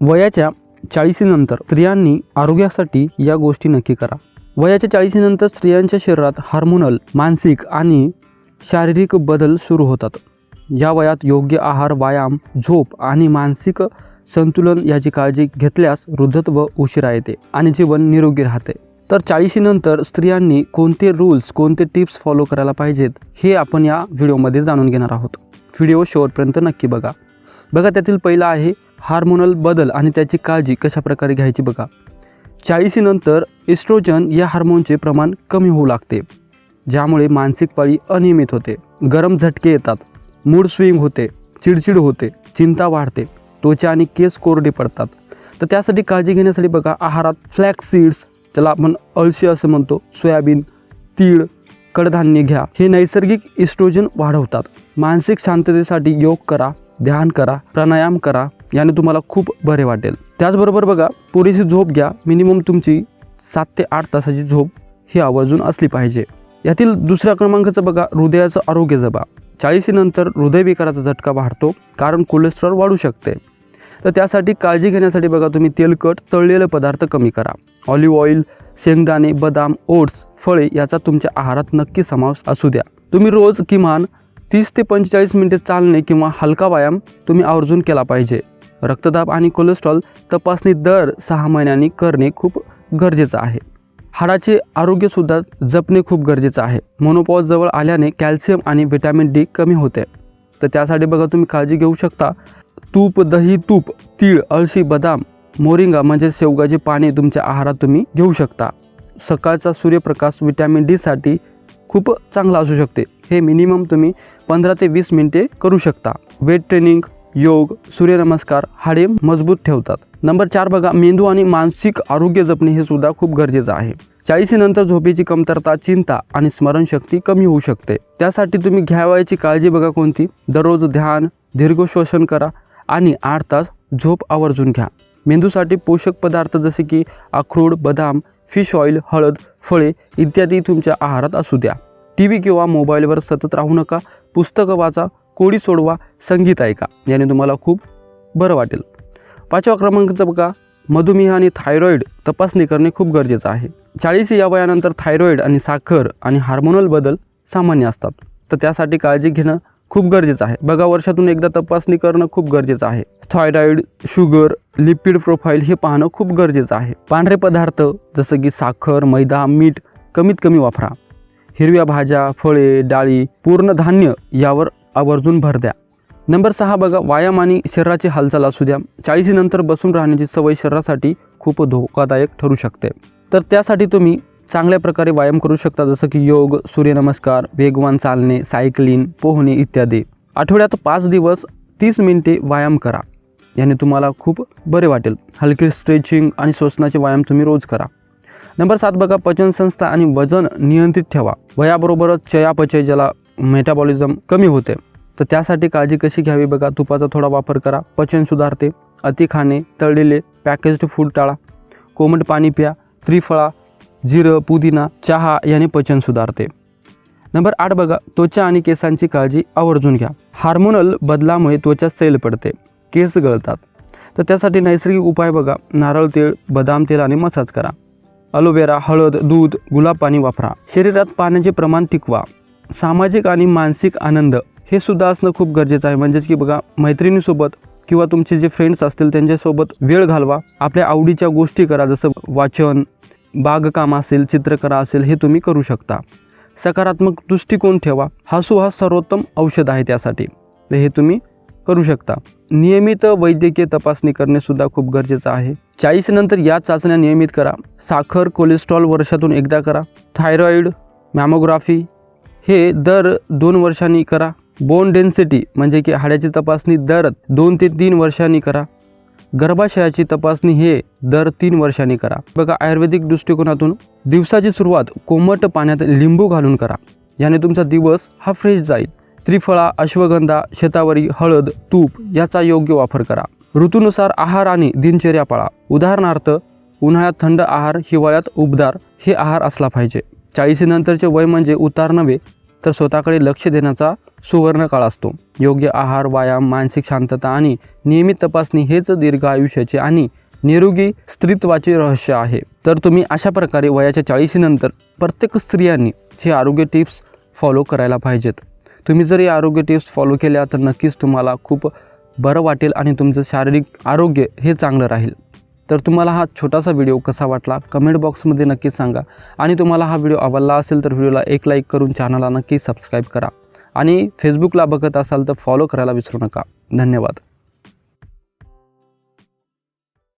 वयाच्या चाळीसीनंतर स्त्रियांनी आरोग्यासाठी या गोष्टी नक्की करा. वयाच्या चाळीसीनंतर स्त्रियांच्या शरीरात हार्मोनल मानसिक आणि शारीरिक बदल सुरू होतात. या वयात योग्य आहार व्यायाम झोप आणि मानसिक संतुलन याची काळजी घेतल्यास वृद्धत्व उशिरा येते आणि जीवन निरोगी राहते. तर चाळीशीनंतर स्त्रियांनी कोणते रूल्स कोणते टिप्स फॉलो करायला पाहिजेत हे आपण या व्हिडिओमध्ये जाणून घेणार आहोत. व्हिडिओ शेवटपर्यंत नक्की बघा. बघा त्यातील पहिला आहे हार्मोनल बदल आणि त्याची काळजी कशा प्रकारे घ्यायची बघा. चाळीसीनंतर इस्ट्रोजन या हार्मोनचे प्रमाण कमी होऊ लागते ज्यामुळे मानसिक पाळी अनियमित होते. गरम झटके येतात मूड स्विंग होते चिडचिड होते चिंता वाढते त्वचा आणि केस कोरडे पडतात. तर त्यासाठी काळजी घेण्यासाठी बघा आहारात फ्लॅक्स सीड्स त्याला आपण अळशी असं म्हणतो सोयाबीन तीळ कडधान्य घ्या. हे नैसर्गिक इस्ट्रोजन वाढवतात. मानसिक शांततेसाठी योग करा ध्यान करा प्राणायाम करा याने तुम्हाला खूप बरे वाटेल. त्याचबरोबर बघा पुरेशी झोप घ्या. मिनिमम तुमची सात ते आठ तासाची झोप ही आवर्जून असली पाहिजे. यातील दुसऱ्या क्रमांकाचं बघा हृदयाचं आरोग्य जबा चाळीसीनंतर हृदयविकाराचा झटका वाढतो कारण कोलेस्ट्रॉल वाढू शकते. तर त्यासाठी काळजी घेण्यासाठी बघा तुम्ही तेलकट तळलेले पदार्थ कमी करा. ऑलिव्ह ऑइल शेंगदाणे बदाम ओट्स फळे याचा तुमच्या आहारात नक्की समावेश असू द्या. तुम्ही रोज किमान तीस ते पंचेचाळीस मिनिटे चालणे किंवा हलका व्यायाम तुम्ही आवर्जून केला पाहिजे. रक्तदाब आणि कोलेस्ट्रॉल तपासणी दर सहा महिन्यांनी करणे खूप गरजेचं आहे. हाडाचे आरोग्यसुद्धा जपणे खूप गरजेचं आहे. मोनोपॉज जवळ आल्याने कॅल्शियम आणि व्हिटॅमिन डी कमी होते. तर त्यासाठी बघा तुम्ही काळजी घेऊ शकता. तूप दही तूप तीळ अळशी बदाम मोरिंगा म्हणजे शेवगाचे पाणी तुमच्या आहारात तुम्ही घेऊ शकता. सकाळचा सूर्यप्रकाश विटॅमिन डीसाठी खूप चांगला असू शकते. हे मिनिमम तुम्ही पंधरा ते वीस मिनिटे करू शकता. वेट ट्रेनिंग योग सूर्यनमस्कार हाडे मजबूत ठेवतात. नंबर चार बघा मेंदू आणि मानसिक आरोग्य जपणे हे सुद्धा खूप गरजेचं आहे. चाळीसीनंतर झोपेची कमतरता चिंता आणि स्मरणशक्ती कमी होऊ शकते. त्यासाठी तुम्ही घ्यावयाची काळजी बघा कोणती? दररोज ध्यान दीर्घ श्वसन करा आणि आठ तास झोप आवर्जून घ्या. मेंदूसाठी पोषक पदार्थ जसे की अक्रोड बदाम फिश ऑइल हळद फळे इत्यादी तुमच्या आहारात असू द्या. टी व्ही किंवा मोबाईलवर सतत राहू नका. पुस्तकं वाचा कोडी सोडवा संगीत ऐका. याने तुम्हाला खूप बरं वाटेल. पाचवा क्रमांकाचं बघा. मधुमेह आणि थायरॉईड तपासणी करणे खूप गरजेचं आहे. चाळीस या वयानंतर थायरॉईड आणि साखर आणि हार्मोनल बदल सामान्य असतात. तर त्यासाठी काळजी घेणं खूप गरजेचं आहे. बघा वर्षातून एकदा तपासणी करणं खूप गरजेचं आहे. थायरॉईड शुगर लिपिड प्रोफाईल हे पाहणं खूप गरजेचं आहे. पांढरे पदार्थ जसं की साखर मैदा मीठ कमीत कमी वापरा. हिरव्या भाज्या फळे डाळी पूर्ण धान्य यावर आवर्जून भर द्या. नंबर सहा बघा व्यायाम आणि शरीराची हालचाल असू द्या. चाळीसीनंतर बसून राहण्याची सवय शरीरासाठी खूप धोकादायक ठरू शकते. तर त्यासाठी तुम्ही चांगल्या प्रकारे व्यायाम करू शकता जसं की योग सूर्यनमस्कार वेगवान चालणे सायकलिंग पोहणे इत्यादी. आठवड्यात पाच दिवस तीस मिनिटे व्यायाम करा. याने तुम्हाला खूप बरे वाटेल. हलके स्ट्रेचिंग आणि श्वसनाचे व्यायाम तुम्ही रोज करा. नंबर सात बघा पचनसंस्था आणि वजन नियंत्रित ठेवा. वयाबरोबरच चयापचय ज्याला मेटाबॉलिझम कमी होते. तर त्यासाठी काळजी कशी घ्यावी बघा तुपाचा थोडा वापर करा पचन सुधारते अति खाणे तळलेले पॅकेज्ड फूड टाळा कोमट पाणी प्या त्रिफळा जिरं पुदिना चहा याने पचन सुधारते. नंबर आठ बघा त्वचा आणि केसांची काळजी आवर्जून घ्या. हार्मोनल बदलामुळे त्वचा सैल पडते केस गळतात. तर त्यासाठी नैसर्गिक उपाय बघा नारळ तेल बदाम तेल आणि मसाज करा. अलोवेरा हळद दूध गुलाब पाणी वापरा. शरीरात पाण्याचे प्रमाण टिकवा. सामाजिक आणि मानसिक आनंद हे सुद्धा असणं खूप गरजेचं आहे. म्हणजेच की बघा मैत्रिणीसोबत किंवा तुमचे जे फ्रेंड्स असतील त्यांच्यासोबत वेळ घालवा. आपल्या आवडीच्या गोष्टी करा जसं वाचन बागकाम असेल चित्रकला असेल हे तुम्ही करू शकता. सकारात्मक दृष्टिकोन ठेवा. हसू हा सर्वोत्तम औषध आहे त्यासाठी. तर हे तुम्ही करू शकता. नियमित वैद्यकीय तपासणी करणेसुद्धा खूप गरजेचं आहे. चाळीस नंतर या चाचण्या नियमित करा. साखर कोलेस्ट्रॉल वर्षातून एकदा करा. थायरॉईड मॅमोग्राफी हे दर दोन वर्षांनी करा. बोन डेन्सिटी म्हणजे की हाड्याची तपासणी दर दोन ते तीन वर्षांनी करा. गर्भाशयाची तपासणी हे दर तीन वर्षांनी करा. बघा आयुर्वेदिक दृष्टिकोनातून दिवसाची सुरुवात कोमट पाण्यात लिंबू घालून करा. याने तुमचा दिवस हा फ्रेश जाईल. त्रिफळा अश्वगंधा शेतावरी हळद तूप याचा योग्य वापर करा. ऋतूनुसार आहार आणि दिनचर्या पाळा. उदाहरणार्थ उन्हाळ्यात थंड आहार हिवाळ्यात उबदार हे आहार असला पाहिजे. चाळीसीनंतरचे वय म्हणजे उतार नव्हे तर स्वतःकडे लक्ष देण्याचा सुवर्ण काळ असतो. योग्य आहार व्यायाम मानसिक शांतता आणि नियमित तपासणी हेच दीर्घ आयुष्याचे आणि निरोगी स्त्रीत्वाचे रहस्य आहे. तर तुम्ही अशा प्रकारे वयाच्या चाळीशीनंतर प्रत्येक स्त्रियांनी हे आरोग्य टिप्स फॉलो करायला पाहिजेत. तुम्ही जर या आरोग्य टिप्स फॉलो केल्या तर नक्कीच तुम्हाला खूप बरं वाटेल आणि तुमचं शारीरिक आरोग्य हे चांगलं राहील. तर तुम्हाला हा छोटासा व्हिडिओ कसा वाटला कमेंट बॉक्समध्ये नक्की सांगा. आणि तुम्हाला हा व्हिडिओ आवडला असेल तर व्हिडिओला एक लाईक करून चॅनलला नक्की सबस्क्राईब करा. आणि फेसबुकला बघत असाल तर फॉलो करायला विसरू नका. धन्यवाद.